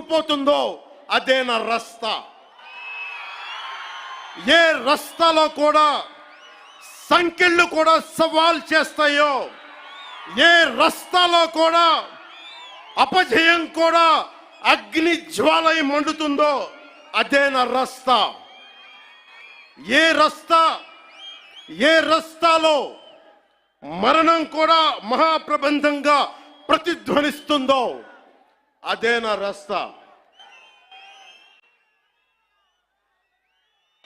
పోతుందో అదే నా రస్తా. ఏ రస్తాలో కూడా సంఖ్యలు కూడా సవాల్ చేస్తాయో ఏ రస్తాలో కూడా అపజయం కూడా అగ్ని జ్వాలై మండుతుందో అదే నా రస్తా. ఏ రస్తా ఏ రస్తాలో మరణం కూడా మహాప్రబంధంగా ప్రతిధ్వనిస్తుందో అదే నా రస్తా.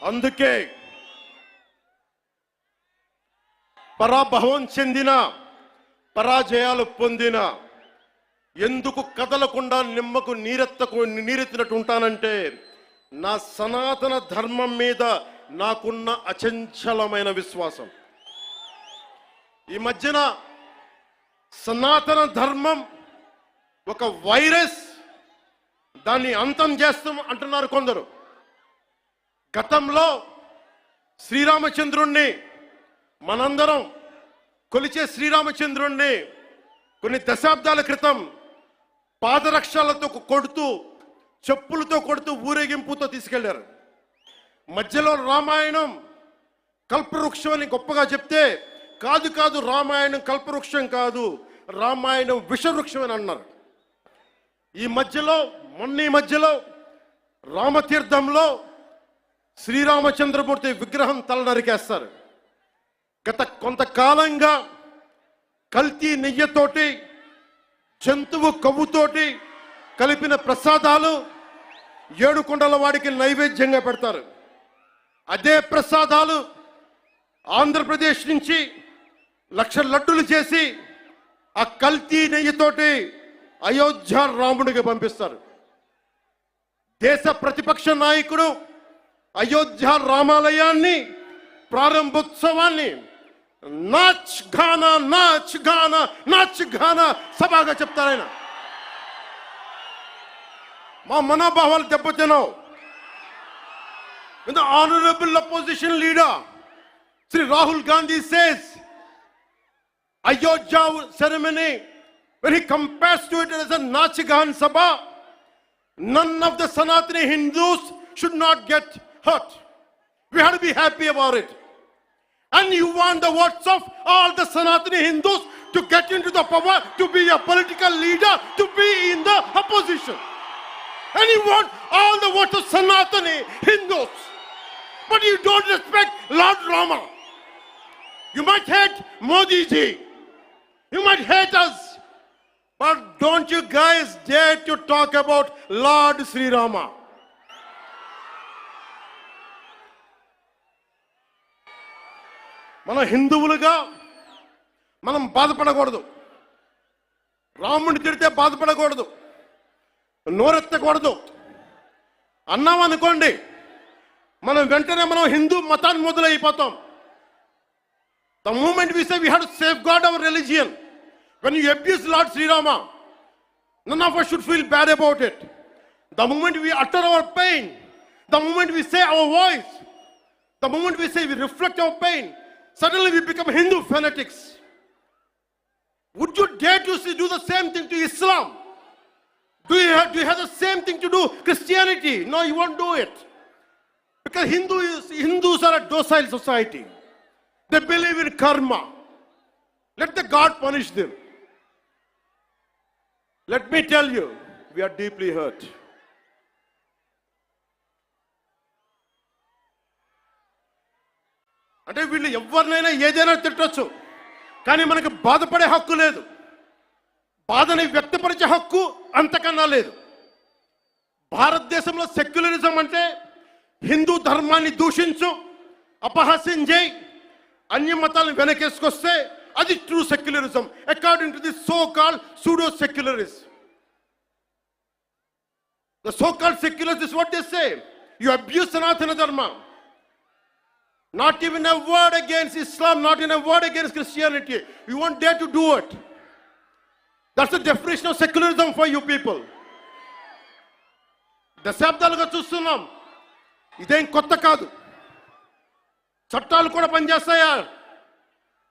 అందుకే పరాభవం చెందిన పరాజయాలు పొందిన ఎందుకు కదలకుండా నిమ్మకు నీరెత్తకు నీరెత్తినట్టు ఉంటానంటే నా సనాతన ధర్మం మీద నాకున్న అచంచలమైన విశ్వాసం. ఈ మధ్యన సనాతన ధర్మం ఒక వైరస్ దాన్ని అంతం చేస్తాం అంటున్నారు కొందరు. గతంలో శ్రీరామచంద్రుణ్ణి మనందరం కొలిచే శ్రీరామచంద్రుణ్ణి కొన్ని దశాబ్దాల క్రితం పాదరక్షలతో కొడుతూ చెప్పులతో కొడుతూ ఊరేగింపుతో తీసుకెళ్ళారు. మధ్యలో రామాయణం కల్పవృక్షం అని గొప్పగా చెప్తే కాదు కాదు రామాయణం కల్పవృక్షం కాదు రామాయణం విషవృక్షం అని అన్నారు. ఈ మధ్యలో మొన్న ఈ మధ్యలో రామతీర్థంలో శ్రీరామచంద్రమూర్తి విగ్రహం తల నరికేస్తారు గత కొంతకాలంగా కల్తీ నెయ్యతోటి జంతువు కొవ్వుతోటి కలిపిన ప్రసాదాలు ఏడుకొండల వాడికి నైవేద్యంగా పెడతారు. అదే ప్రసాదాలు ఆంధ్రప్రదేశ్ నుంచి లక్ష లడ్డులు చేసి ఆ కల్తీ నెయ్యితోటి అయోధ్య రాముడికి పంపిస్తారు. దేశ ప్రతిపక్ష నాయకుడు అయోధ్య రామాలయాన్ని ప్రారంభోత్సవాన్ని నాచ్ గానా నాచ్ గానా నాచ్ గానా సభగా చెప్తారాయన మా మనోభావాలు దెబ్బతిన్నావు. the honorable opposition leader, Sri Rahul Gandhi says, Ayodhya ceremony, when he compares to it as a Nachigan Sabha, none of the Sanatani Hindus should not get hurt. We have to be happy about it. And you want the votes of all the Sanatani Hindus to get into the power, to be a political leader, to be in the opposition. And you want all the votes of Sanatani Hindus. But you don't respect Lord Rama. You might hate Modi ji. You might hate us. But don't you guys dare to talk about lord Srirama మన హిందువులుగా మనం బాధపడకూడదు. రాముడిని తిడితే బాధపడకూడదు. నోరెత్తకూడదు. అన్నాం అనుకోండి మనం వెంటనే మనం హిందూ మతాన్ని మొదలైపోతాం. The moment we say we have to safeguard our religion When you abuse Lord Sri Rama, none of us should feel bad about it. The moment we utter our pain, the moment we say our voice, the moment we say we reflect our pain, suddenly we become Hindu fanatics. Would you dare to do the same thing to Islam? Do you, have, do you have the same thing to do Christianity? No, you won't do it. Because Hindus, Hindus are a docile society. They believe in karma. Let the God punish them. Let me tell you we're deeply hurt అంటే వీళ్ళు ఎవరినైనా ఏదైనా తిట్టొచ్చు కానీ మనకు బాధపడే హక్కు లేదు. బాధని వ్యక్తపరిచే హక్కు అంతకన్నా లేదు. భారతదేశంలో సెక్యులరిజం అంటే హిందూ ధర్మాన్ని దూషించు అపహాస్యం చేయి అన్య మతాలను వెనకేసుకొస్తే అది true secularism according to the so call pseudo secularist The so-called secularists is what they say. You abuse Sanatana Dharma. Not even a word against Islam, not even a word against Christianity. You won't dare to do it. That's the definition of secularism for you people. దశాబ్దాలుగా చూస్తున్నాం ఇదేం కొత్త కాదు చట్టాలు కూడా పనిచేస్తాయా